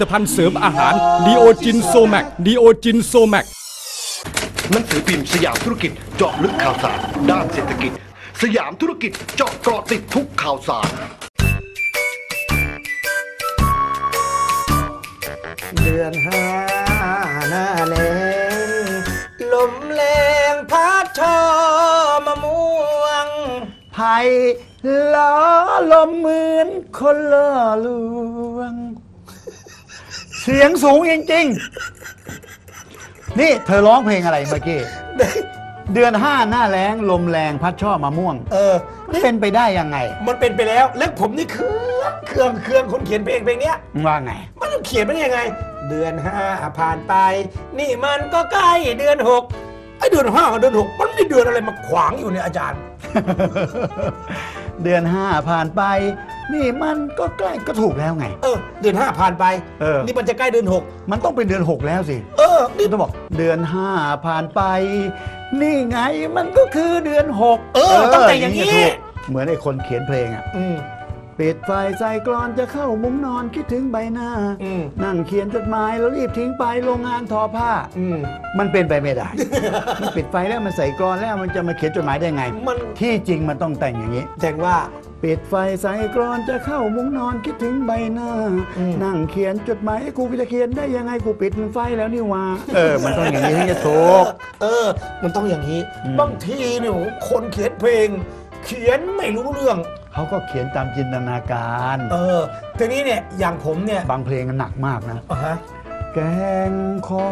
ตภัณฑ์เสริมอาหารดีโอจินโซแมกดีโอจินโซแมกหนังสือพิมพ์สยามธุรกิจเจาะลึกข่าวสาร ด้านเศรษฐกิจ สยามธุรกิจเจาะเกาะติดทุกข่าวสาร เดือนห้าหน้าแล้งลมแรงพัดชอมะม่วงไผ่ล้อลมเหมือนคนล่อลวง เสียงสูงจริงๆ นี่เธอร้องเพลงอะไรเมื่อกี้ เดือนห้าหน้าแรงลมแรงพัดช่อมะม่วง เออมันเป็นไปได้ยังไง มันเป็นไปแล้ว แล้วผมนี่เครื่องเครื่องเครื่องคนเขียนเพลงเพลงเนี้ย ว่าไง มันเขียนไม่ได้ยังไง เดือนห้าผ่านไป นี่มันก็ใกล้เดือนหกไอ้เดือนห้ากับเดือนหกมันมีเดือนอะไรมาขวางอยู่เนี่ยอาจารย์ เดือนห้าผ่านไป นี่มันก็ใกล้ก็ถูกแล้วไง เออ เดือนห้าผ่านไป เออ นี่มันจะใกล้เดือนหกมันต้องเป็นเดือนหกแล้วสิเออ นี่ต้องบอกเดือนห้าผ่านไป นี่ไงมันก็คือเดือนหกเออต้องแต่งอย่างนี้ ถูกเหมือนไอ้คนเขียนเพลงอะ อืม ปิดไฟใส่กรอนจะเข้ามุ้งนอนคิดถึงใบหน้า อืมนั่งเขียนจดหมายแล้วรีบทิ้งไปโรงงานทอผ้า อืม มันเป็นไปไม่ได้ มันปิดไฟแล้วมันใส่กรอนแล้วมันจะมาเขียนจดหมายได้ไง มัน ที่จริงมันต้องแต่งอย่างนี้ แจ้งว่า ปิดไฟใส่กรอนจะเข้ามุ้งนอนคิดถึงใบหน้า อืม นั่งเขียนจดหมายกูจะเขียนได้ยังไงกูปิดไฟแล้วนี่หว่าเออ มันต้องอย่างนี้ถึงจะถูก เออ มันต้องอย่างนี้อืมบางทีเนี่ยโหคนเขียนเพลง เขียนไม่รู้เรื่อง เขาก็เขียนตามจินตนาการ เออทีนี้เนี่ยอย่างผมเนี่ยบางเพลงมันหนักมากนะ อะฮะ แกงคอ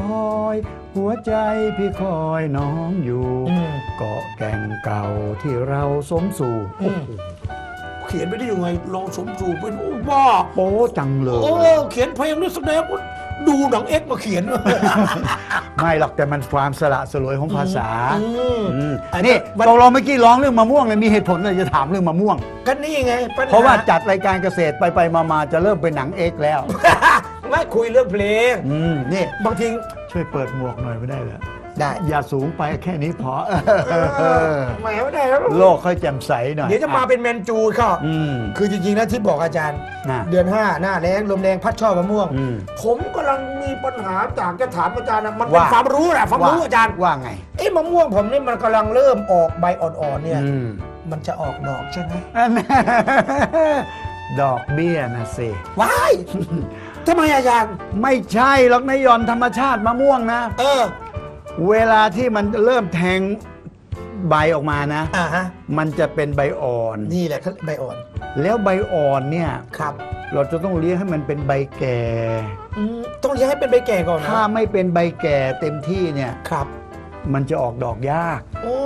ย หัวใจพี่คอยน้องอยู่อืม เกาะแก่งเก่าที่เราสมสู่อืมเขียนไปได้ยังไงลองสมสู่เป็นโอ้บ้าโป๊จังเลย โอ้เขียนเพลงนี่แสดงว่า ดูหนังเอ็กซ์มาเขียน ไม่หรอกแต่มันความสละสลวยของภาษาอืมอืมอันี่มันตกลงเมื่อกี้ร้องเรื่องมะม่วงเลยมีเหตุผลอะไรจะถามเรื่องมะม่วง ก็นี่ไงปัญหเพราะว่าจัดรายการเกษตรไปไปมามาจะเริ่มเป็นหนังเอกแล้วไม่คุยเรื่องเพลงอืมนี่บางทีช่วยเปิดหมวกหน่อยไม่ได้เหรอ ได้อย่าสูงไปแค่นี้พอแหมไม่ได้แล้วโลกค่อยแจ่มใสหน่อยเดี๋ยวจะมาเป็นแมนจูเขาอืมคือจริงๆนะที่บอกอาจารย์น่ะเดือนห้าหน้าแรงลมแรงพัดช่อมะม่วงอืมผมกำลังมีปัญหาจากจะถามอาจารย์นะมันเป็นว่าความรู้แหละความรู้อาจารย์ว่าไงเอ้มะม่วงผมนี่มันกำลังเริ่มออกใบอ่อนๆเนี่ยอืมมันจะออกดอกใช่ไหมอันนั้นดอกเบี้ยนะสิว้ายทำไมอาจารย์ ไม่ใช่หรอกนายยอนธรรมชาติมะม่วงนะ เออ เวลาที่มันเริ่มแทงใบออกมานะ อ่าฮะ มันจะเป็นใบอ่อน นี่แหละเขาใบอ่อน แล้วใบอ่อนเนี่ย ครับ เราจะต้องเลี้ยงให้มันเป็นใบแก่ อืมต้องเลี้ยงให้เป็นใบแก่ก่อนนะถ้าไม่เป็นใบแก่เต็มที่เนี่ย ครับ มันจะออกดอกยาก โอ้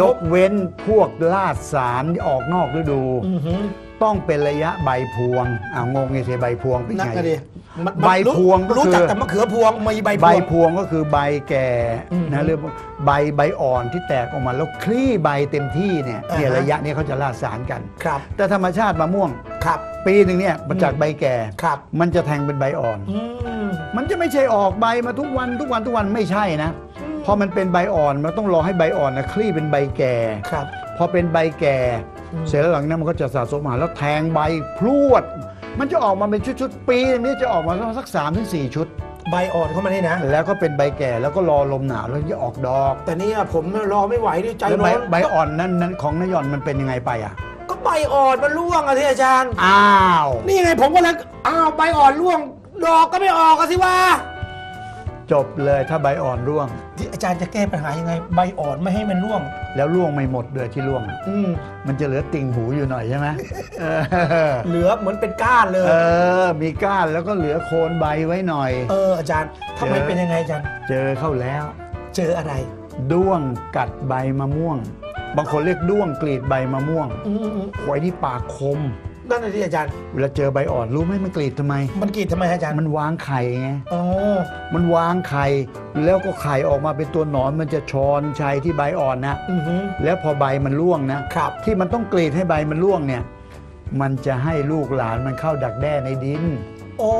ยกเว้นพวกลาดสารที่ออกนอกฤดู อือหือต้องเป็นระยะใบพวงอ่างงไงเทใบพวงเป็นนักไงกันดิ มันใบพวงก็รู้คือจักแต่มะเขือพวงมีใบพวงใบพวงก็คือใบแก่อืมนะเรียกว่าใบใบอ่อนที่แตกออกมาแล้วคลี่ใบเต็มที่เนี่ยอ่าฮะ เนี่ยระยะนี้เขาจะลาดสารกัน ครับแต่ธรรมชาติมะม่วง ครับปีหนึ่งเนี่ยมาจากใบแก่ ครับมันจะแทงเป็นใบอ่อน อืม มันจะไม่ใช่ออกใบมาทุกวันทุกวันทุกวันไม่ใช่นะพอมันเป็นใบอ่อนมันต้องรอให้ใบอ่อนนะคลี่เป็นใบแก่ ครับ พอเป็นใบแก่ อืม เสร็จแล้วหลังจากนั้นมันก็จะสะสมมาแล้วแทงใบพรวด มันจะออกมาเป็นชุดๆ ปีนึงจะออกมาสักสามถึงสี่ชุด ใบอ่อนเข้ามานี่นะ แล้วก็เป็นใบแก่แล้วก็รอลมหนาวแล้วจะออกดอกแต่เนี่ยผมรอไม่ไหวดิใจแล้วร้ใบอนใบอ่อนนั้นนั้นของนายอนมันเป็นยังไงไปอะ ก็ใบอ่อนมันร่วงอะที่อาจารย์ อ้าว นี่ไงผมก็เลยอ้าวใบอ่อนร่วงดอกก็ไม่ออกอะสิว่า จบเลยถ้าใบอ่อนร่วงที่อาจารย์จะแก้ปัญหายังไง ใบอ่อนไม่ให้มันร่วง แล้วล่วงไม่หมดเลยที่ล่วงอะอืมมันจะเหลือติ่งหูอยู่หน่อยใช่ไหมเออเหลือเหมือนเป็นก้านเลยเออมีก้านแล้วก็เหลือโคนใบไว้หน่อย เอออาจารย์ทำไมเจอ เป็นยังไงอาจารย์ เจอเข้าแล้ว เจออะไร ด้วงกัดใบมะม่วง บางคนเรียกด้วงกรีดใบมะม่วงอืมอืมไว้ที่ปากคม นั่นน่ะที่อาจารย์ เวลาเจอใบอ่อนรู้ไหมมันกรีดทำไม มันกรีดทำไมอาจารย์มันวางไข่ไงอ๋อมันวางไข่แล้วก็ไข่ออกมาเป็นตัวหนอนมันจะชอนชัยที่ใบอ่อนนะอือหือแล้วพอใบมันร่วงนะครับ ที่มันต้องกรีดให้ใบมันร่วงเนี่ย มันจะให้ลูกหลานมันเข้าดักแด้ในดิน โอ้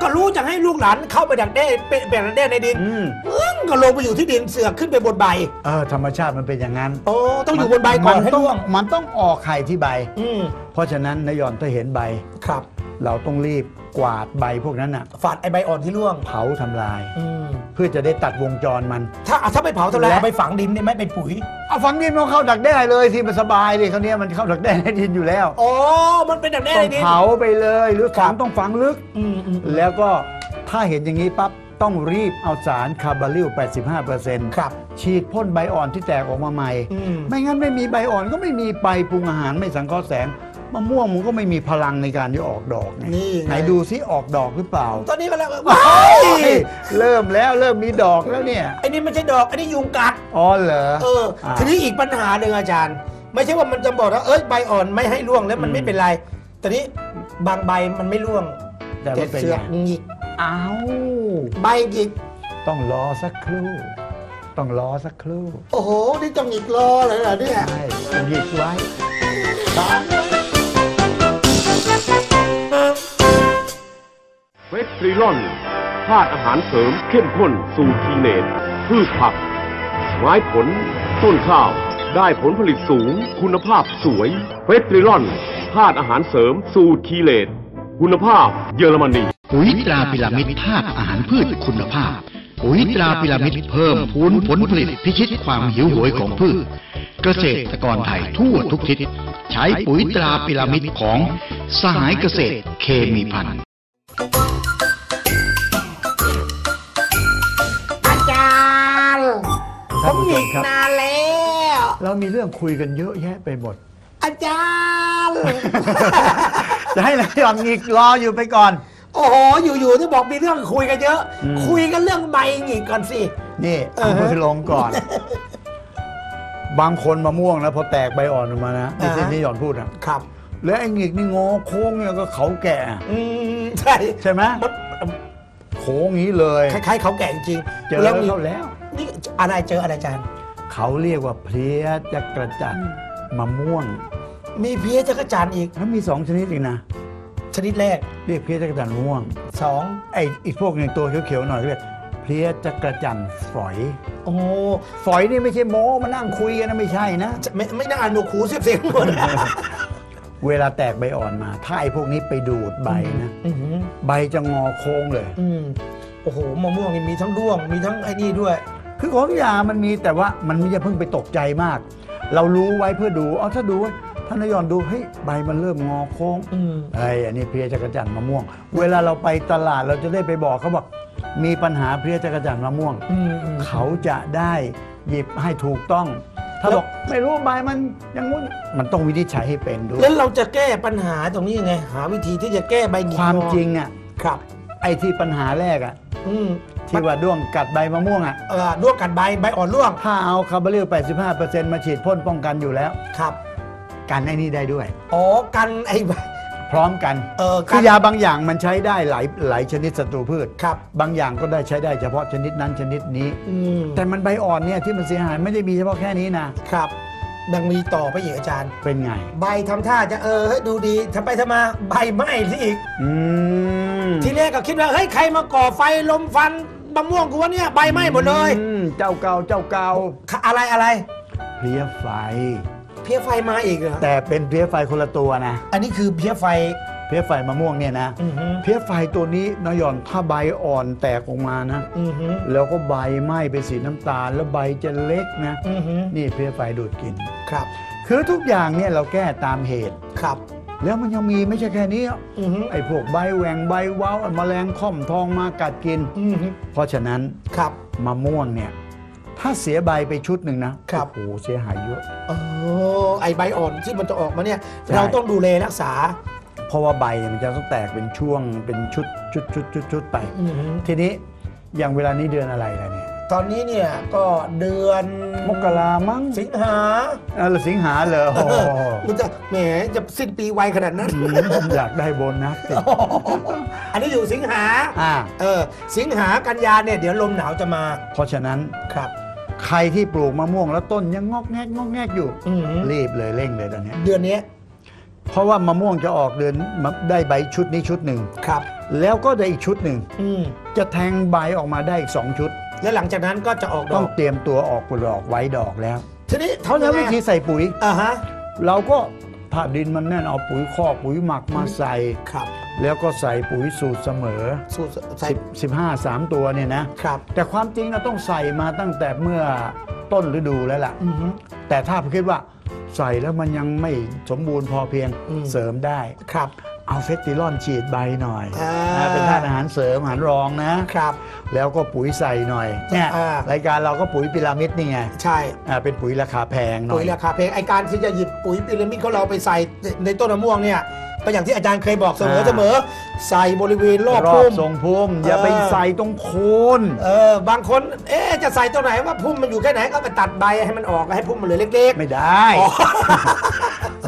ก็รู้จะให้ลูกหลานเข้าไปดักแด้เป็นแบบดักแด้ในดินอืมเอื้อง ก็ลงไปอยู่ที่ดินเสือกขึ้นไปบนใบ เออธรรมชาติมันเป็นอย่างนั้นโอ้ต้องอยู่บนใบก่อนให้มัต้อร่วงมันต้องออกไข่ที่ใบ อืมเพราะฉะนั้นนายยอนถ้าเห็นใบครับ เราต้องรีบกวาดใบพวกนั้นน่ะฝาดไอใบอ่อนที่ร่วงเผาทำลายอืมเพื่อจะได้ตัดวงจรมัน ถ้าถ้าไม่เผาเท่าไหร่และเอาไปฝังดินได้ไหมเป็นปุ๋ยเอาฝังดินมันเข้าดักแด้เลยที่มันสบายเลยเขาวเนี้ยมันเข้าดักแด้ในดินอยู่แล้วอ๋อมันเป็นดักแด้ต้อในงดินเผาไปเลยหรือฝังต้องฝังลึกอืมอืมแล้วก็ถ้าเห็นอย่างนี้ปั๊บ ต้องรีบเอาสารคาร์บาลิล 85%ครับ ฉีดพ่นใบอ่อนที่แตกออกมาใหม่ อืม ไม่งั้นไม่มีใบอ่อนก็ไม่มีใบปรุงอาหารไม่สังเคราะห์แสงมะม่วงมันก็ไม่มีพลังในการที่ออกดอกไงนี่ไง ไหนดูซิออกดอกหรือเปล่าตอนนี้ก็แล้วว้าว้ายยเริ่มแล้วเริ่มมีดอกแล้วเนี่ยไอ้นี่ไม่ใช่ดอกไอ้นี่ยุงกัด อ๋อเหรอ เออ อ่า ทีนี้อีกปัญหาหนึ่งอาจารย์ ไม่ใช่ว่ามันจะบอกว่าเอ้ยใบอ่อนไม่ให้ร่วงแล้วมันอืมไม่เป็นไร แต่นี้บางใบมันไม่ร่วงแต่ว่าเป็นเสือกไง หงิก อ้าวใบหงิก ต้องรอสักครู่ ต้องรอสักครู่โอ้โห นี่ต้องหงิกรอเลยเหรอเนี่ยใช่ต้องหยิบไว้เวสตรีลอนธาตุอาหารเสริมเข้มข้นสูตรทีเนตพืชผัก ไม้ผล ต้นข้าว ได้ผลผลิตสูง คุณภาพสวย เวสตรีลอนธาตุอาหารเสริมสูตรทีเลต คุณภาพเยอรมนีปุ๋ยตราพิรามิดธาตุอาหารพืชคุณภาพ ปุ๋ยตราพิรามิดเพิ่มพูนผลผลิตพิชิตความหิวโหยของพืช เกษตรกรไทยทั่วทุกทิศ ใช้ปุ๋ยตราพิรามิดของสหายเกษตรเคมีพันธุ์อาจารย์ผท่านมผู้หชงิมกครับนานแล้ว เรามีเรื่องคุยกันเยอะแยะไปหมด อาจารย์ จะให้นายยอนอีกรออยู่ไปก่อน โอ้โห อยู่ๆที่บอกมีเรื่องคุยกันเยอะ อืม คุยกันเรื่องใบหงิกก่อนสิ นี่เอเอาอมือลงก่อน บางคนมะม่วงนะพอแตกใบอ่อนออกมานะนี่ที่อ่าฮะนี่หย่อนพูดอะครับ แล้วไอ้หงิกนี่งอโค้งเนี่ยก็เขาแก่ อืมใช่ใช่ไหมมันโค้งอย่างนี้เลยคล้ายๆเขาแก่จริงเจอแล้วมีเขาแล้ว นี่อะไรเจออะไรอาจารย์ เขาเรียกว่าเพลี้ยจักระจันทร์มะม่วง มีเพี้ยจักรจันทร์อีกแล้วมีสองชนิดอีกนะชนิดแรกเรียกเพลี้ยจักระจันทร์มะม่วงสองไอ้อีกพวกหนึ่งตัวเขียวๆหน่อยเรียกเพลี้ยจักระจันทร์ฝอย โอ้ฝอยนี่ไม่ใช่โม้มานั่งคุยกันนะไม่ใช่นะจะไม่ไม่น่าอ่านหนวกหูเสียบเสียงหมดเวลาแตกใบอ่อนมา ถ้าไอ้พวกนี้ไปดูดใบนะอือหือใบจะงอโค้งเลย อืมโอ้โหมะม่วงนี่มีทั้งด้วง มีทั้งไอ้นี่ด้วย คือของทุกอย่างมันมีแต่ว่ามันไม่จะเพิ่งไปตกใจมาก เรารู้ไว้เพื่อดูเอาถ้าดูไว้ ถ้านายอนดูเฮ้ยใบมันเริ่มงอโค้งอืมไอ้อันนี้เพลียจักรจันทร์มะม่วง เวลาเราไปตลาดเราจะได้ไปบอกเขาบอกมีปัญหาเพลียจักรจันทร์มะม่วงอืมอืมเขาจะได้หยิบให้ถูกต้อง ถ้าแล้วบอกไม่รู้ใบมันอยังงู้นมันต้องวินิจฉัยให้เป็นด้วยแล้วเราจะแก้ปัญหาตรงนี้ยังไง หาวิธีที่จะแก้ใบหงิกความงอจริงอะครับ ไอ้ที่ปัญหาแรกอะอืมที่ว่าด้วงกัดใบมะม่วงอะเออด้วงกัดใบใบอ่อนร่วง ถ้าเอาคาร์บอนไดออกไซด์85%มาฉีดพ่นป้องกันอยู่แล้ว ครับ กันไอ้นี่ได้ด้วย อ๋อกันไอ้ พร้อมกันเออคือยาบางอย่างมันใช้ได้หลายหลายชนิดศัตรูพืชครับ บางอย่างก็ได้ใช้ได้เฉพาะชนิดนั้นชนิดนี้ อืมแต่มันใบอ่อนเนี่ยที่มันเสียหายไม่ได้มีเฉพาะแค่นี้นะครับดังมีต่อไปอีกอาจารย์ เป็นไง ใบทำท่าจะเออเฮ้ยดูดีทำไปทำมาใบไหม้ซะอีก อืมทีแรกก็คิดว่าเฮ้ยใครมาก่อไฟลมฟันมะม่วงกูวะเนี่ยใบไหม้หมดเลย อืมเจ้าเก่าเจ้าเก่าอะไรอะไรเพลี้ยไฟเพี้ยไฟมาอีกเหรอแต่เป็นเพลี้ยไฟคนละตัวนะ อันนี้คือเพี้ยไฟเพลี้ยไฟมะม่วงเนี่ยนะอือหือเพลี้ยไฟตัวนี้นอยอนถ้าใบอ่อนแตกออกมานะอือหือแล้วก็ใบไหม้เป็นสีน้ำตาล แล้วใบจะเล็กนะอือหือนี่เพลี้ยไฟดูดกินครับ คือทุกอย่างเนี่ยเราแก้ตามเหตุครับ แล้วมันยังมีไม่ใช่แค่นี้อือหือไอ้พวกใบแหวงใบเว้าแมลงค่อมทองมากัดกินอือหือเพราะฉะนั้นครับมะม่วงเนี่ย ถ้าเสียใบไปชุดหนึ่งนะครับ โอ้โหเสียหายเยอะ เออไอใบอ่อนที่มันจะออกมาเนี่ย ใช่ เราต้องดูแลรักษา เพราะว่าใบมันจะต้องแตกเป็นช่วงเป็นชุดชุดชุดชุดชุดไป อือหือ ทีนี้อย่างเวลานี้เดือนอะไรล่ะเนี่ยตอนนี้เนี่ยก็เดือนมกรามั้งสิงหาเออสิงหาเหรอโอ้โหมันจะแหมจะสิ้นปีไวขนาดนั้น อืมอยากได้โบนัสสิอันนี้อยู่สิงหาอ่าเออสิงหากันยาเนี่ยเดี๋ยวลมหนาวจะมา เพราะฉะนั้น ครับ ใครที่ปลูกมะม่วงแล้วต้นยังงอกแงกงอกแงกอยู่อือหือรีบเลยเร่งเลยตอนเนี้ยเดือนนี้เพราะว่ามะม่วงจะออกเดือนมาได้ใบชุดนี้ชุดหนึ่งครับ แล้วก็ได้อีกชุดหนึ่งอืม จะแทงใบออกมาได้อีกสองชุด แล้วหลังจากนั้นก็จะออกดต้อองกเตรียมตัวออกดอกไว้ดอกแล้ว ทีนี้เท่านั้นวิธีใส่ปุ๋ย อ่าฮะ เราก็ ถ้าดินมันแน่นเอาปุ๋ยคอกปุ๋ยหมักมาใส่ ครับ แล้วก็ใส่ปุ๋ยสูตรเสมอสูตรใส่10 15 3ตัวเนี่ยนะครับ แต่ความจริงเราต้องใส่มาตั้งแต่เมื่อต้นฤดูแล้วล่ะ อือหือแต่ถ้าคิดว่าใส่แล้วมันยังไม่สมบูรณ์พอเพียงอืม เสริมได้ ครับ เอาเฟสติลอนฉีดใบหน่อยอ่านะเป็นธาตุอาหารเสริมอาหารรองนะครับ แล้วก็ปุ๋ยใส่หน่อยเนี่ยอ่ารายการเราก็ปุ๋ยพีระมิดนี่ไงใช่อ่าเป็นปุ๋ยราคาแพงหน่ปุ๋อยยราคาแพงไอการที่จะหยิบปุ๋ยพีระมิดของเราไปใส่ในต้นมะม่วงเนี่ย ก็อย่างที่อาจารย์เคยบอกเสมอเสมอใส่บริเวณรอบรอพุ่บม ทรงพุ่ม อย่าไปเออ ใส่ตรงโคนเออบางคน เอ๊ะจะใส่ตรงไหนว่าพุ่มมันอยู่แค่ไหนก็ไปตัดใบให้มันออกให้พุ่มมันเหลือเล็ก ไม่ได้ อ๋อ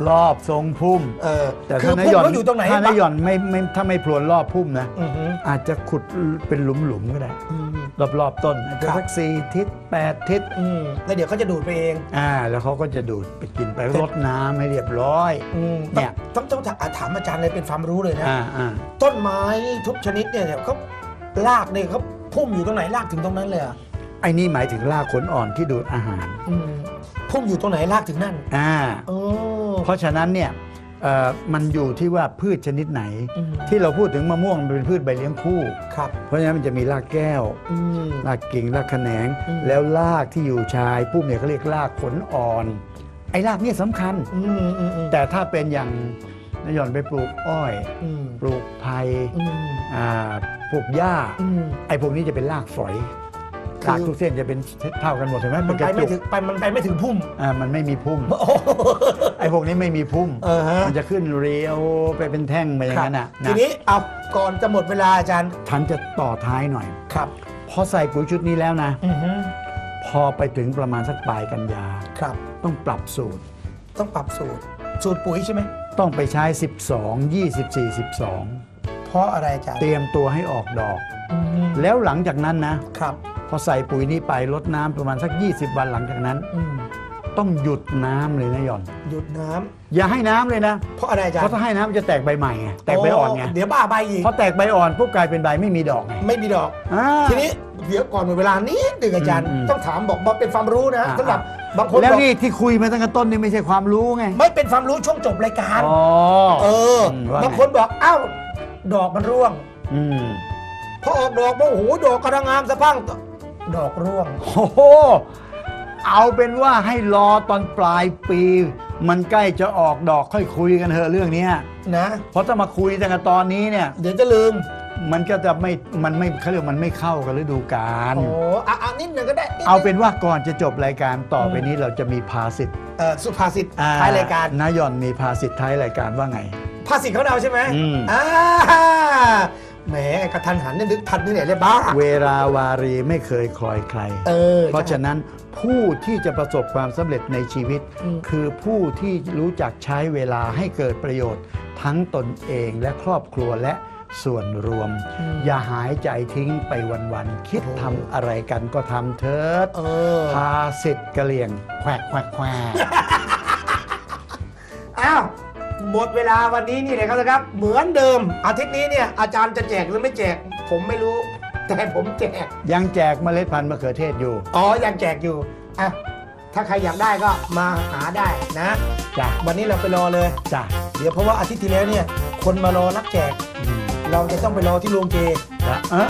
รอบทรงพุ่ม ๆ เออแต่คืถ้าอนายพุ่หย่มอนเขาอยู่ตรงไหนถ้านายหย่อนไม่ไม่ถ้าไม่พรวนรอบพุ่มนะ อือหืออาจจะขุดเป็นหลุมๆก็ได้ อืม รอบๆต้นอาจจะครับสักสี่ทิศแปดทิศอืมแล้วเดี๋ยวเขาจะดูดไปเอง อ่า แล้วเขาก็จะดูดไปกินไปรดน้ำให้เรียบร้อยอืมเนี่ยต้องต้องต้องถามอาจารย์เลยเป็นความรู้เลยนะ อ่าอ่าต้นไม้ทุกชนิดเนี่ยเขารากเนี่ยเขาพุ่มอยู่ตรงไหนรากถึงตรงนั้นเลยเหรอะไอ้นี่หมายถึงรากขนอ่อนที่ดูดอาหารพุ่มอยู่ตรงไหนรากถึงนั่นอ่าโอ้เพราะฉะนั้นเนี่ยเอ่อ มันอยู่ที่ว่าพืชชนิดไหนอืมที่เราพูดถึงมะม่วงมันเป็นพืชใบเลี้ยงคู่ครับเพราะฉะนั้นมันจะมีรากแก้วอืมรากกิ่งรากแขนงอืมแล้วรากที่อยู่ชายพุ่มเนี่ยเขาเรียกรากขนอ่อน ไอ้รากเนี่ยสำคัญอืมอืมอืมแต่ถ้าเป็นอย่างนายหย่อนไปปลูกอ้อยอืมปลูกไผ่อืมอ่าปลูกหญ้าอืมไอ้พวกนี้จะเป็นรากฝอย คือรากทุกเส้นจะเป็นเท่ากันหมดเห็นไหมมัเป็นนกไประไม่จุถึกงไปมันไปไม่ถึงพุ่มอ่ามันไม่มีพุ่มโอ้โหไอ้พวกนี้ไม่มีพุ่มเออฮะมันจะขึ้นเรียวไปเป็นแท่งไปอย่างนั้นน่ะทีนะนี้เอาก่อนจะหมดเวลาอาจารย์ฉันจะต่อท้ายหน่อยครับพอใส่ปุ๋ยชุดนี้แล้วนะอือฮึพอไปถึงประมาณสักปลายกันยาครับ ต้องปรับสูตร ต้องปรับสูตร สูตรปุ๋ยใช่ไหมต้องไปใช้ 12 24 12 เพราะอะไรอาจารย์เตรียมตัวให้ออกดอกอืมแล้วหลังจากนั้นนะครับพ อใส่ปุ๋ยนี้ไปลดน้ำประมาณสัก 20 วันหลังจากนั้นอืมต้องหยุดน้ำเลยนะหย่อน หยุดน้ำอย่าให้น้ำเลยนะ เพราะอะไรอาจารย์เพราะถ้าให้น้ำมันจะแตกใบใหม่ไงแตกใบอ่อนไงเดี๋ยวบ้าใบอีกพอแตกใบอ่อนปุ๊บกลายเป็นใบไม่มีดอกไงไม่มีดอกอ่าทีนี้เดี๋ยวก่อนหมดเวลานิดหนึ่งอาจารย์อืมอืมต้องถามบอกว่าเป็นความรู้นะอ่าสำหรับบางคนแล้วบอกนี่ที่คุยมาตั้งแต่ต้นนี่ไม่ใช่ความรู้ไงไม่เป็นความรู้ช่วงจบรายการอ๋อเออมว่าไงบางคนบอกอ้าวดอกมันร่วงอืมพอออกดอกมาโอ้โหดอกกระงามสะพรัง ดอกร่วง โอ้โหเอาเป็นว่าให้รอตอนปลายปี มันใกล้จะออกดอกค่อยคุยกันเถอะเรื่องเนี้ยนะ เพราะถ้ามาคุยตั้งแต่ตอนนี้เนี่ย เดี๋ยวจะลืมมันก็จะไม่ มันไม่เขาเรียกมันไม่เข้ากับฤดูกาล โอ้อะอะนิดหนึ่งก็ได้ดงเอาเป็นว่าก่อนจะจบรายการต่อไปนี้เราจะมีภาษิตเอ่อสุภาษิตท้ายรายการ นายอนมีภาษิตท้ายรายการว่าไง ภาษิตของเราใช่ไหมอืม อ่า แหมกระทันหันนี่นึกทันนี่ไหนเลยบ้า เวลาวารีไม่เคยคลอยใคร เออ เพราะฉะนั้นผู้ที่จะประสบความสำเร็จในชีวิตอืมคือผู้ที่รู้จักใช้เวลาให้เกิดประโยชน์ ทั้งตนเองและครอบครัวและส่วนรวม อย่าหายใจทิ้งไปวันๆคิดทำอะไรกันก็ทำเถิดเออพาสิทธิ์กะเหลี่ยงแควกแควกแควกอ้าว หมดเวลาวันนี้นี่เลยครับนะครับ เหมือนเดิม อาทิตย์นี้เนี่ยอาจารย์จะแจกหรือไม่แจก ผมไม่รู้ แต่ผมแจก ยังแจกเมล็ดพันธุ์มะเขือเทศอยู่ อ๋อ ยังแจกอยู่อะถ้าใครอยากได้ก็มาหาได้นะจ้ะวันนี้เราไปรอเลยจ้ะเดี๋ยวเพราะว่าอาทิตย์ที่แล้วเนี่ยคนมารอรับแจก อืมเราจะต้องไปรอที่โรงเจ จ้ะเออ